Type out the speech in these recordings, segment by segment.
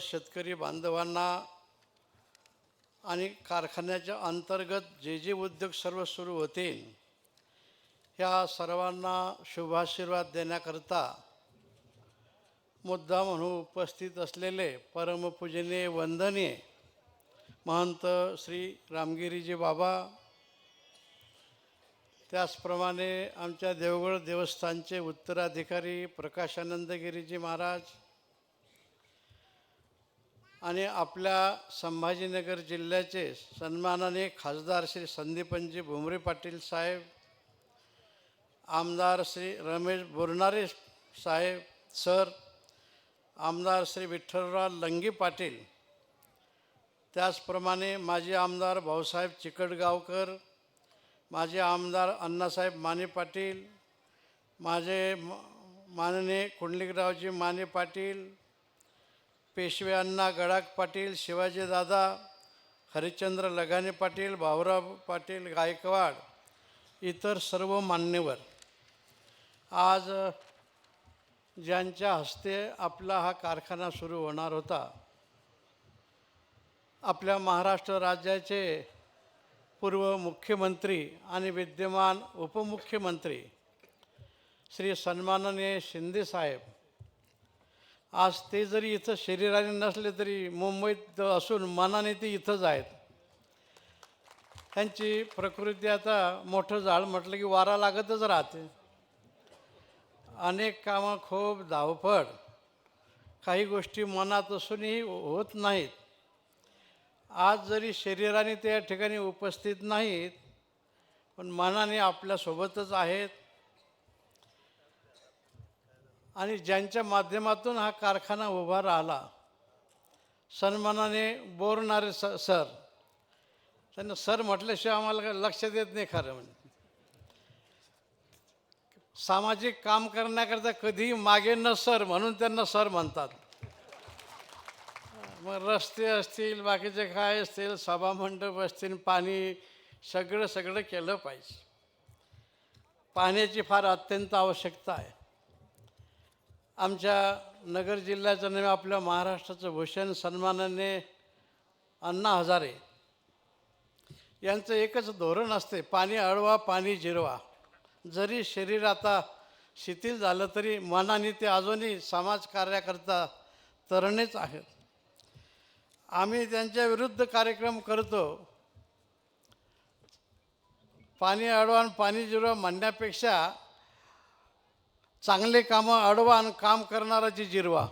शेतकरी बांधवांना आणि कारखान्याच्या अंतर्गत जे जे उद्योग सर्व सुरू होतील ह्या सर्वांना शुभाशीर्वाद देण्याकरता मुद्दा म्हणून उपस्थित असलेले परमपूजनीय वंदनीय महंत श्री रामगिरीजी बाबा त्याचप्रमाणे आमच्या देवगड देवस्थानचे उत्तराधिकारी प्रकाशानंदगिरीजी महाराज आणि आपल्या संभाजीनगर जिल्ह्याचे सन्मानाने खासदार श्री संदीपनजी भुमरे पाटील साहेब आमदार श्री रमेश बोरणारे साहेब सर आमदार श्री विठ्ठलराव लंगी पाटील त्याचप्रमाणे माजी आमदार भाऊसाहेब चिकटगावकर माझे आमदार अण्णासाहेब माने पाटील माझे म- माननीय कुंडलिकरावजी माने पाटील पेशवे अण्णा गडाख पाटील शिवाजी दादा हरिश्चंद्र लगाने पाटील भाऊराव पाटील गायकवाड इतर सर्व मान्यवर. आज ज्यांच्या हस्ते आपला हा कारखाना सुरू होणार होता आपल्या महाराष्ट्र राज्याचे पूर्व मुख्यमंत्री आणि विद्यमान उपमुख्यमंत्री श्री सन्माननीय शिंदे साहेब आज ते जरी इथं शरीराने नसले तरी मुंबईत असून मनाने ते इथंच आहेत. त्यांची प्रकृती आता मोठं झाड म्हटलं की वारा लागतच राहते. अनेक कामं खूप धावपळ. काही गोष्टी मनात असूनही होत नाहीत. आज जरी शरीराने त्या ठिकाणी उपस्थित नाहीत पण मनाने आपल्यासोबतच आहेत. आणि ज्यांच्या माध्यमातून हा कारखाना उभा राहिला सन्मानाने बोरणारे स सर. त्यांना सर म्हटल्याशिवाय आम्हाला काही लक्ष देत नाही खरं म्हणजे. सामाजिक काम करण्याकरता कधीही मागे न सर म्हणून त्यांना सर म्हणतात. मग रस्ते असतील बाकीचे काय असतील सभामंडप असतील पाणी सगळं सगळं केलं पाहिजे. पाण्याची फार अत्यंत आवश्यकता आहे. आमच्या नगर जिल्ह्याचं नाव आपल्या महाराष्ट्राचं भूषण सन्मानाने अण्णा हजारे. यांचं एकच धोरण असते पाणी अडवा पाणी जिरवा. जरी शरीर आता शिथिल झालं तरी मनाने ते अजूनही समाजकार्याकरता तरणेच आहेत. आम्ही त्यांच्या विरुद्ध कार्यक्रम करतो. पाणी अडवा आणि पाणी जिरवा म्हणण्यापेक्षा चांगले कामं अडवा आणि काम करणाराची जिरवा.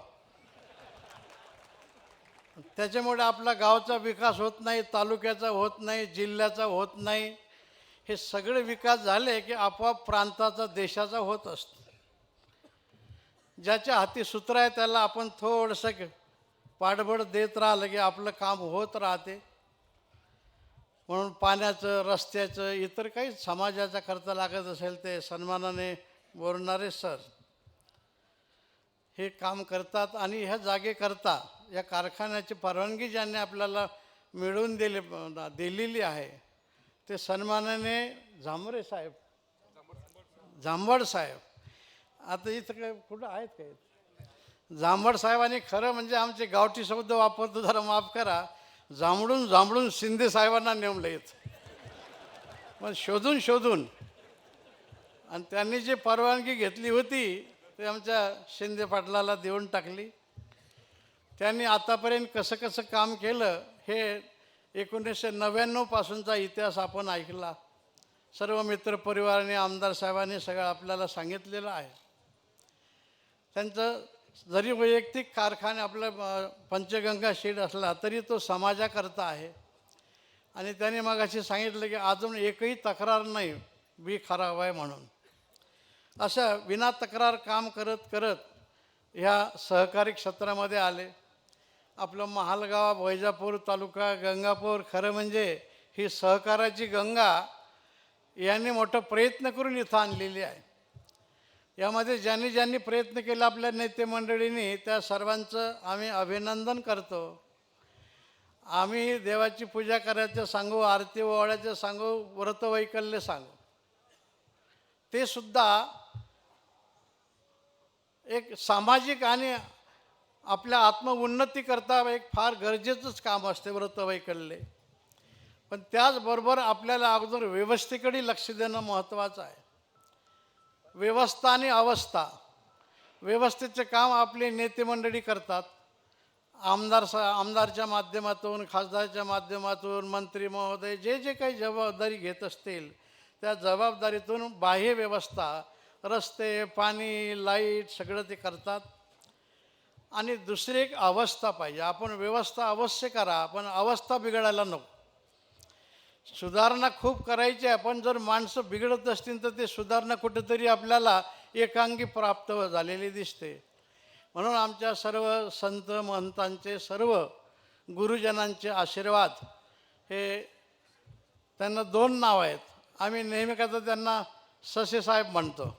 त्याच्यामुळे आपला गावचा विकास होत नाही तालुक्याचा होत नाही जिल्ह्याचा होत नाही. हे सगळे विकास झाले की आपोआप प्रांताचा देशाचा होत असतो. ज्याच्या हाती सूत्र आहे त्याला आपण थोडंसं पाठबळ देत राहिलं की आपलं काम होत राहते. म्हणून पाण्याचं रस्त्याचं इतर काही समाजाचा खर्च लागत असेल ते सन्मानाने बोलणारे सर हे काम करतात आणि ह्या जागेकरता या कारखान्याची परवानगी ज्यांनी आपल्याला मिळवून दिले दिलेली आहे ते सन्मानाने झांबरे साहेब. जांभड साहेब. आता इथं काय कुठं आहेत काय? जांभड साहेबांनी खरं म्हणजे आमचे गावठी शब्द वापरतो जरा माफ करा. जांभळून जांभळून शिंदे साहेबांना नेमलं येत पण शोधून शोधून आणि त्यांनी जी परवानगी घेतली होती ते आमच्या शिंदे पाटलाला देऊन टाकली. त्यांनी आतापर्यंत कसं कसं काम केलं हे एकोणीसशे नव्याण्णवपासूनचा इतिहास आपण ऐकला. सर्व मित्रपरिवाराने आमदार साहेबांनी सगळं आपल्याला सांगितलेलं आहे. त्यांचं जरी वैयक्तिक कारखाने आपलं पंचगंगा शेड असला तरी तो समाजाकरता आहे. आणि त्याने मग असे सांगितलं की अजून एकही तक्रार नाही बी खराब आहे म्हणून. अशा विना तक्रार काम करत करत ह्या सहकारी क्षेत्रामध्ये आले. आपलं महालगाव वैजापूर तालुका गंगापूर खरं म्हणजे ही सहकाराची गंगा यांनी मोठा प्रयत्न करून इथं आणलेली आहे. यामध्ये ज्यांनी ज्यांनी प्रयत्न केला आपल्या नेते मंडळींनी त्या सर्वांचं आम्ही अभिनंदन करतो. आम्ही देवाची पूजा करायचं सांगू आरती ओवाळायचं सांगू व्रतवैकल्य सांगू. ते सुद्धा एक सामाजिक आणि आपल्या आत्मउन्नती करता एक फार गरजेचंच काम असते व्रतवैकल्य. पण त्याचबरोबर आपल्याला अगोदर व्यवस्थेकडे लक्ष देणं महत्त्वाचं आहे. व्यवस्था आणि अवस्था. व्यवस्थेचे काम आपले नेते मंडळी करतात. आमदार स आमदारच्या माध्यमातून खासदारच्या माध्यमातून मंत्री महोदय जे जे काही जबाबदारी घेत असतील त्या जबाबदारीतून बाह्य व्यवस्था रस्ते पाणी लाइट सगळं ते करतात. आणि दुसरी एक अवस्था पाहिजे. आपण व्यवस्था अवश्य करा पण अवस्था बिघडायला नको. सुधारणा खूप करायची आहे पण जर माणसं बिघडत असतील तर ते सुधारणा कुठेतरी आपल्याला एकांगी प्राप्त झालेली दिसते. म्हणून आमच्या सर्व संत महंतांचे सर्व गुरुजनांचे आशीर्वाद हे त्यांना दोन नाव आहेत. आम्ही नेहमी करता त्यांना ससेसाहेब म्हणतो.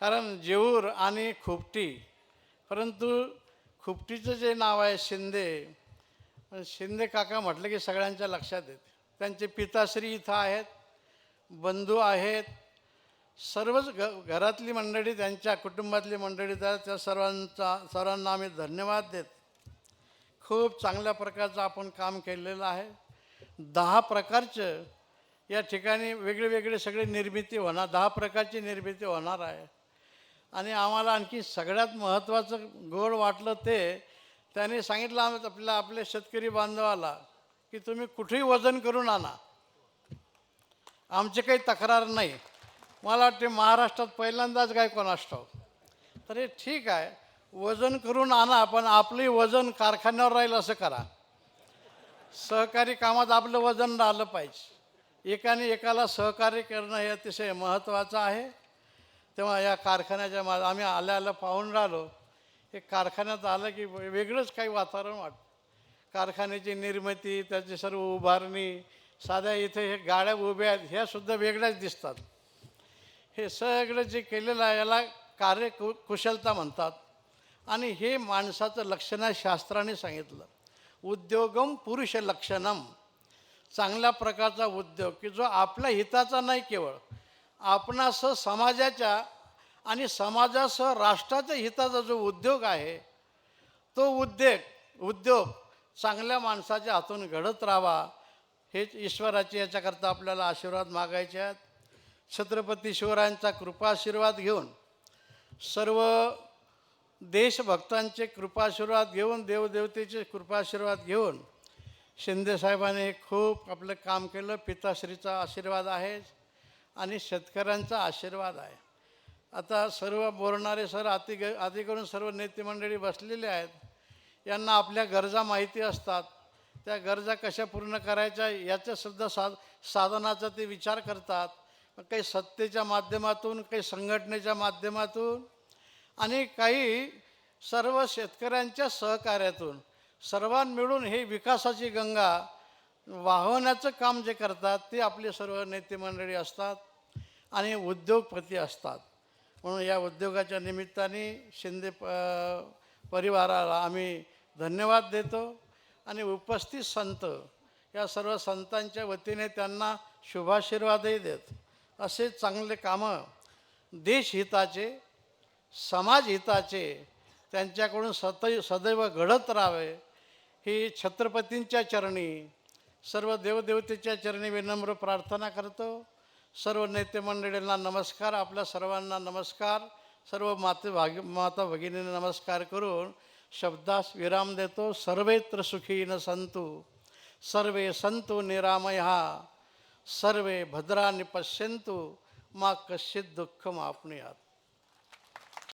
कारण जेऊर आणि खुपटी परंतु खुपटीचं जे नाव आहे शिंदे शिंदे काका म्हटलं की सगळ्यांच्या लक्षात येते. त्यांचे पिताश्री इथं आहेत बंधू आहेत सर्वच घ घरातली मंडळी त्यांच्या कुटुंबातली मंडळी त्या त्या सर्वांचा सर्वांना आम्ही धन्यवाद देत. खूप चांगल्या प्रकारचं आपण काम केलेलं आहे. दहा प्रकारचं या ठिकाणी वेगळे वेगळे सगळे निर्मिती होणार दहा प्रकारची निर्मिती होणार आहे. आणि आम्हाला आणखी सगळ्यात महत्त्वाचं गोड वाटलं ते त्याने सांगितलं आम्ही आपल्या आपल्या शेतकरी बांधवाला की तुम्ही कुठेही वजन करून आणा. आमची काही तक्रार नाही. मला वाटते महाराष्ट्रात पहिल्यांदाच काय कोणास तर हे ठीक आहे. वजन करून आणा पण आपलंही वजन कारखान्यावर राहील असं करा. सहकारी कामात आपलं वजन राहिलं पाहिजे. एकाने एकाला सहकार्य करणं हे अतिशय महत्त्वाचं आहे. तेव्हा या कारखान्याच्या मा आम्ही आल्या आल्या पाहून राहिलो. हे कारखान्यात आलं की वेगळंच काही वातावरण वाटतं. कारखान्याची निर्मिती त्याची सर्व उभारणी साध्या इथे हे गाड्या उभ्या आहेत ह्यासुद्धा वेगळ्याच दिसतात. हे सगळं जे केलेलं आहे याला कार्य कु कुशलता म्हणतात. आणि हे माणसाचं लक्षण शास्त्राने सांगितलं. उद्योगम पुरुष लक्षणम चांगल्या प्रकारचा उद्योग की जो आपल्या हिताचा नाही केवळ आपणासह समाजाच्या आणि समाजासह राष्ट्राच्या हिताचा जो उद्योग आहे तो उद्योग उद्योग चांगल्या माणसाच्या हातून घडत राहावा हेच ईश्वराचे याच्याकरता आपल्याला आशीर्वाद मागायचे आहेत. छत्रपती शिवरायांचा कृपाशीर्वाद घेऊन सर्व देशभक्तांचे कृपाशीर्वाद घेऊन देवदेवतेचे कृपाशीर्वाद घेऊन शिंदेसाहेबांनी खूप आपलं काम केलं. पिताश्रीचा आशीर्वाद आहेच आणि शेतकऱ्यांचा आशीर्वाद आहे. आता सर्व बोलणारे सर अति ग करून सर्व नेते मंडळी बसलेले आहेत. यांना आपल्या गरजा माहिती असतात. त्या गरजा कशा पूर्ण करायच्या याच्यासुद्धा सा साधनाचा ते विचार करतात. काही सत्तेच्या माध्यमातून काही संघटनेच्या माध्यमातून आणि काही सर्व शेतकऱ्यांच्या सहकार्यातून सर्वां मिळून ही विकासाची गंगा वाहवण्याचं काम जे करतात ते आपले सर्व नेते मंडळी असतात आणि उद्योगपती असतात. म्हणून या उद्योगाच्या निमित्ताने शिंदे प परिवाराला आम्ही धन्यवाद देतो आणि उपस्थित संत या सर्व संतांच्या वतीने त्यांना शुभाशीर्वादही देत. असे चांगले कामं देशहिताचे समाजहिताचे त्यांच्याकडून सतै सदैव घडत राहावे ही छत्रपतींच्या चरणी सर्व देवदेवतेच्या चरणी विनम्र प्रार्थना करतो. सर्व नेते मंडळींना नमस्कार. आपल्या सर्वांना नमस्कार. सर्व माते भाग माता भगिनींना नमस्कार करून शब्दास विराम देतो. सर्वेत्र सुखी न संतु. सर्वे संतु निरामया. सर्वे भद्रानि पश्यंतु मा कश्चित दुःखम आपणयात